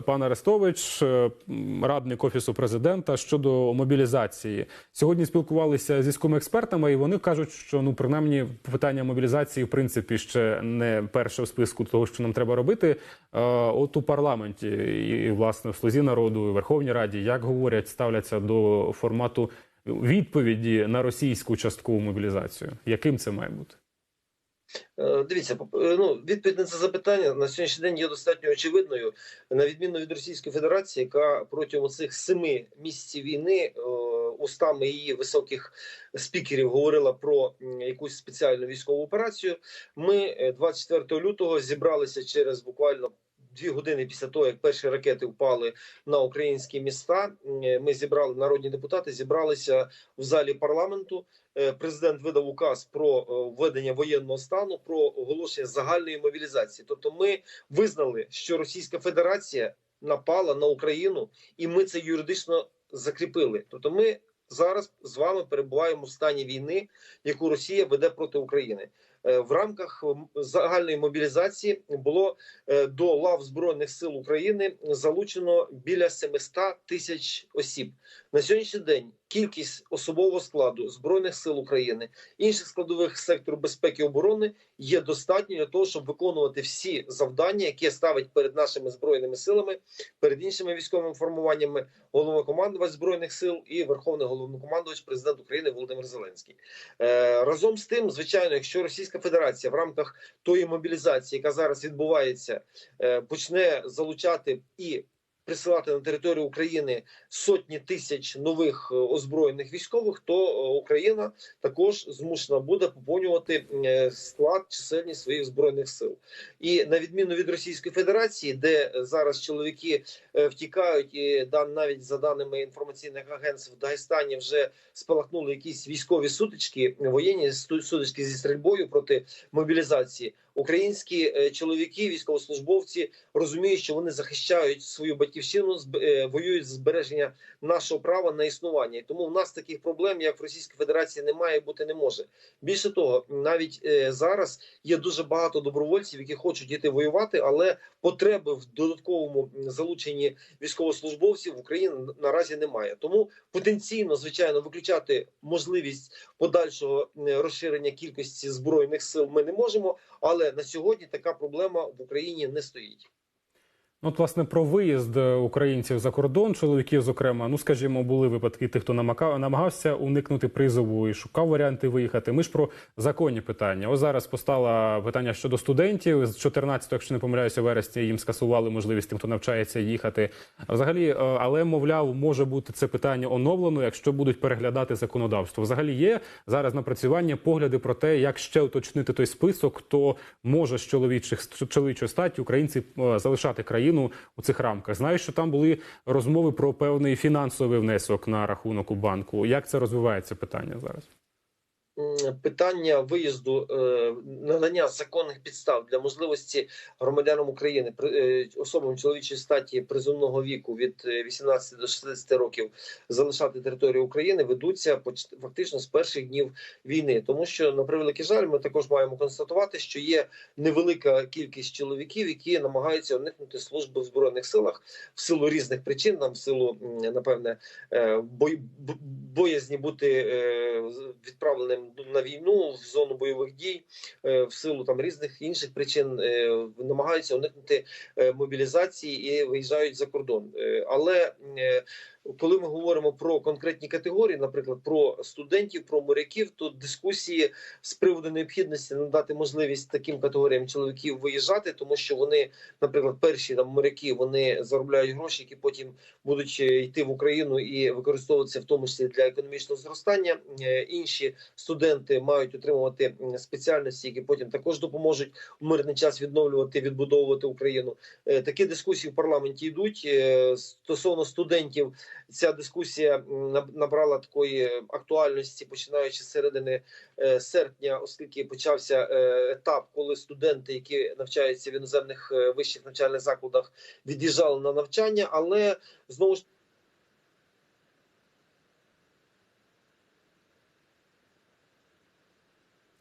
пан Арестович, е, радник офісу президента щодо мобілізації. Сьогодні спілкувалися з військовими експертами, і вони кажуть, що ну принаймні питання мобілізації в принципі ще не перше в списку того, що нам треба робити. Е, От у парламенті і власне в слузі народу, і Верховній Раді, як говорять, ставляться до формату відповіді на російську часткову мобілізацію. Яким це має бути? Е, Дивіться, е, ну відповідь на це запитання на сьогоднішній день є достатньо очевидною, на відміну від Російської Федерації, яка протягом цих семи місяців війни е, устами її високих спікерів говорила про якусь спеціальну військову операцію. Ми е, 24 лютого зібралися через буквально. Дві години після того, як перші ракети впали на українські міста, ми зібрали народні депутати, зібралися в залі парламенту. Е, Президент видав указ про е, введення воєнного стану, про оголошення загальної мобілізації. Тобто, ми визнали, що Російська Федерація напала на Україну, і ми це юридично закріпили. Тобто, ми зараз з вами перебуваємо в стані війни, яку Росія веде проти України. Е, В рамках загальної мобілізації було е, до лав збройних сил України залучено біля 700 тисяч осіб. На сьогоднішній день кількість особового складу збройних сил України, інших складових сектору безпеки і оборони є достатньо для того, щоб виконувати всі завдання, які ставить перед нашими збройними силами, перед іншими військовими формуваннями головнокомандувач збройних сил і верховний головнокомандувач президент України Володимир Зеленський. Е, разом з тим, звичайно, якщо Російська Федерація в рамках тої мобілізації, яка зараз відбувається, е, почне залучати і присилати на територію України сотні тисяч нових е, озброєних військових, то е, Україна також змушена буде поповнювати е, склад чисельність своїх збройних сил. І на відміну від Російської Федерації, де зараз чоловіки втікають, і навіть за даними інформаційних агентств в Дагестані вже спалахнули якісь військові сутички, воєнні сутички зі стрільбою проти мобілізації. Українські е, чоловіки, військовослужбовці розуміють, що вони захищають свою батьківщину, е, воюють за збереження нашого права на існування. Тому в нас таких проблем, як в Російській Федерації, немає бути не може. Більше того, навіть е, зараз є дуже багато добровольців, які хочуть йти воювати, але потреби в додатковому залученні військовослужбовців в Україні наразі немає. Тому потенційно, звичайно, виключати можливість подальшого розширення кількості збройних сил ми не можемо. Але на сьогодні така проблема в Україні не стоїть. Ну, От, власне, про виїзд е, українців за кордон, чоловіків, зокрема, ну скажімо, були випадки тих, хто намагався уникнути призову і шукав варіанти виїхати. Ми ж про законні питання. Ось зараз постало питання щодо студентів. З 14, якщо не помиляюся, вересня їм скасували можливість тим, хто навчається їхати. Взагалі, е, але мовляв, може бути це питання оновлено, якщо будуть переглядати законодавство. Взагалі є зараз напрацювання погляди про те, як ще уточнити той список, хто може з чоловічих чоловічої статі українці е, залишати країну у цих рамках. Знаю, що там були розмови про певний фінансовий внесок на рахунок у банку. Як це розвивається питання зараз? Питання виїзду е, надання законних підстав для можливості громадянам України е, особам чоловічої статі призовного віку від е, 18 до 60 років залишати територію України ведуться фактично з перших днів війни, тому що на превеликий жаль, ми також маємо констатувати, що є невелика кількість чоловіків, які намагаються уникнути служби в збройних силах в силу різних причин, там в силу напевне е, боязні бути е, відправленим на війну в зону бойових дій е, в силу там різних інших причин е, намагаються уникнути е, мобілізації і виїжджають за кордон. Але коли ми говоримо про конкретні категорії, наприклад, про студентів, про моряків, то дискусії з приводу необхідності надати можливість таким категоріям чоловіків виїжджати, тому що вони, наприклад, перші там моряки вони заробляють гроші, які потім будуть е, йти в Україну і використовуватися в тому числі для економічного зростання. Е, Інші студенти мають отримувати спеціальності, які потім також допоможуть в мирний час відновлювати, відбудовувати Україну. Е, Такі дискусії в парламенті йдуть стосовно студентів. Ця дискусія набрала такої актуальності, починаючи з середини е, серпня, оскільки почався е, етап, коли студенти, які навчаються в іноземних е, вищих навчальних закладах, від'їжджали на навчання, але знову ж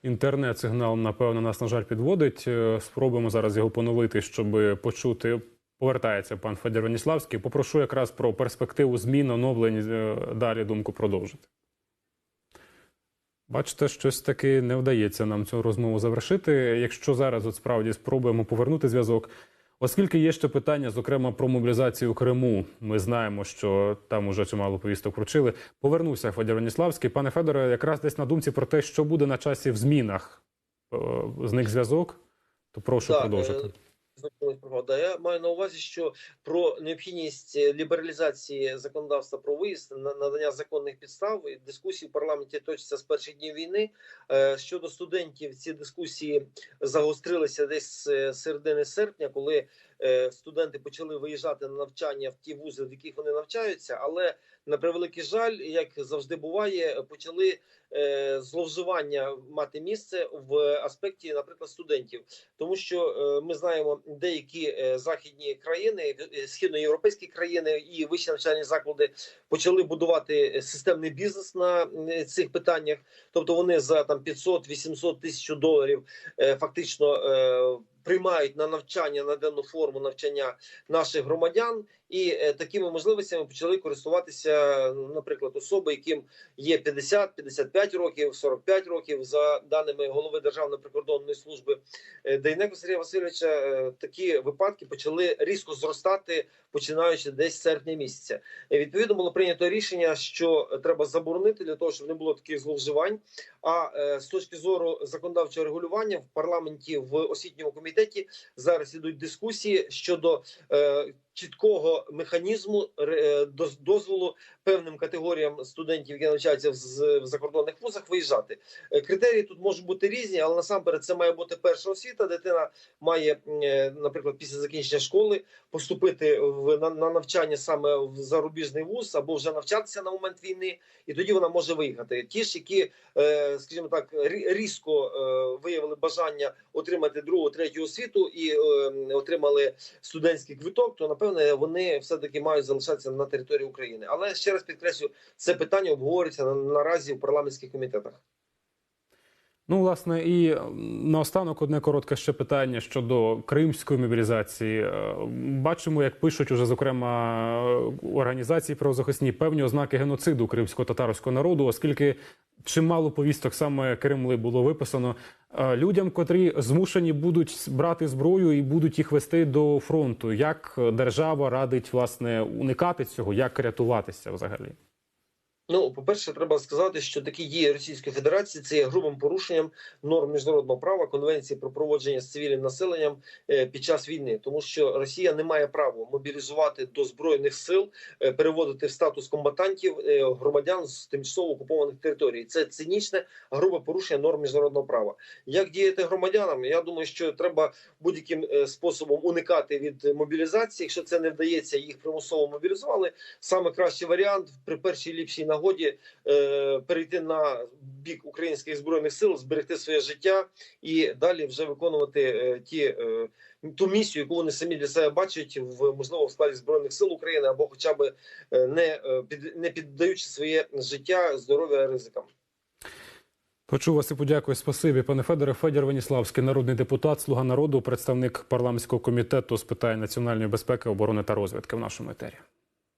Інтернет-сигнал, напевно, нас, на жаль, підводить. Спробуємо зараз його поновити, щоб почути Повертається пан Федір Веніславський. Попрошу якраз про перспективу змін, оновлень. е, Далі думку продовжити. Бачите, щось таки не вдається нам цю розмову завершити. Якщо зараз от справді спробуємо повернути зв'язок, оскільки є ще питання, зокрема про мобілізацію Криму. Ми знаємо, що там уже чимало повісток вручили. Повернувся Федір Веніславський. Пане Федоре, якраз десь на думці про те, що буде на часі в змінах. Е, Зник зв'язок, то прошу Так, продовжити. Е, пригода. Я маю на увазі, що про необхідність е, лібералізації законодавства про виїзд, на- надання законних підстав і дискусії в парламенті точаться з перших днів війни. Е, Щодо студентів, ці дискусії загострилися десь з е, середини серпня, коли студенти почали виїжджати на навчання в ті вузи, в яких вони навчаються. Але на превеликий жаль, як завжди буває, почали е, зловживання мати місце в аспекті, наприклад, студентів тому що е, ми знаємо деякі е, західні країни, е, східноєвропейські країни і вищі навчальні заклади почали будувати е, системний бізнес на е, цих питаннях. Тобто вони за там 500-800 тисяч доларів е, фактично е, приймають на навчання на денну форму навчання наших громадян, і е, такими можливостями почали користуватися, ну, наприклад, особи, яким є 50-55 років, 45 років, за даними голови Державної прикордонної служби е, Дейнеко Сергія Васильовича. е, Такі випадки почали різко зростати, починаючи десь з серпня місяця. Відповідно було прийнято рішення, що треба заборонити для того, щоб не було таких зловживань. А з точки зору законодавчого регулювання в парламенті в освітньому комітеті зараз ідуть дискусії щодо чіткого механізму е, доз- дозволу певним категоріям студентів, які навчаються в, закордонних вузах, виїжджати. Е, Критерії тут можуть бути різні, але насамперед це має бути перша освіта. Дитина має, е, наприклад, після закінчення школи поступити в на, на навчання саме в зарубіжний вуз або вже навчатися на момент війни, і тоді вона може виїхати. Ті ж, які, е, скажімо так, різко виявили бажання отримати другу, третю освіту і отримали студентський квиток, то напевне вони все таки мають залишатися на території України. Але ще раз підкреслю, це питання обговорюється наразі в парламентських комітетах. Ну, власне, і наостанок одне коротке ще питання щодо кримської мобілізації. Е, Бачимо, як пишуть уже, зокрема, е, організації правозахисні певні ознаки геноциду кримсько-татарського народу, оскільки чимало повісток саме Кремли було виписано е, людям, котрі змушені будуть брати зброю і будуть їх вести до фронту. Як держава радить власне уникати цього, як рятуватися взагалі? Ну, по-перше, треба сказати, що такі дії Російської Федерації це є грубим порушенням норм міжнародного права конвенції про проводження з цивільним населенням е, під час війни, тому що Росія не має права мобілізувати до збройних сил, е, переводити в статус комбатантів е, громадян з тимчасово окупованих територій. Це цинічне, грубе порушення норм міжнародного права. Як діяти громадянам? Я думаю, що треба будь-яким способом уникати від мобілізації. Якщо це не вдається, їх примусово мобілізували. Саме кращий варіант при першій ліпшій нагоді е, перейти на бік українських збройних сил, зберегти своє життя і далі вже виконувати е, ті е, ту місію, яку вони самі для себе бачать в можливо в складі збройних сил України, або хоча б е, не е, під не піддаючи своє життя, здоров'я ризикам. Почув вас і подякую. Спасибі, пане Федоре. Федір Веніславський, народний депутат, слуга народу, представник парламентського комітету з питань національної безпеки, оборони та розвідки в нашому етері.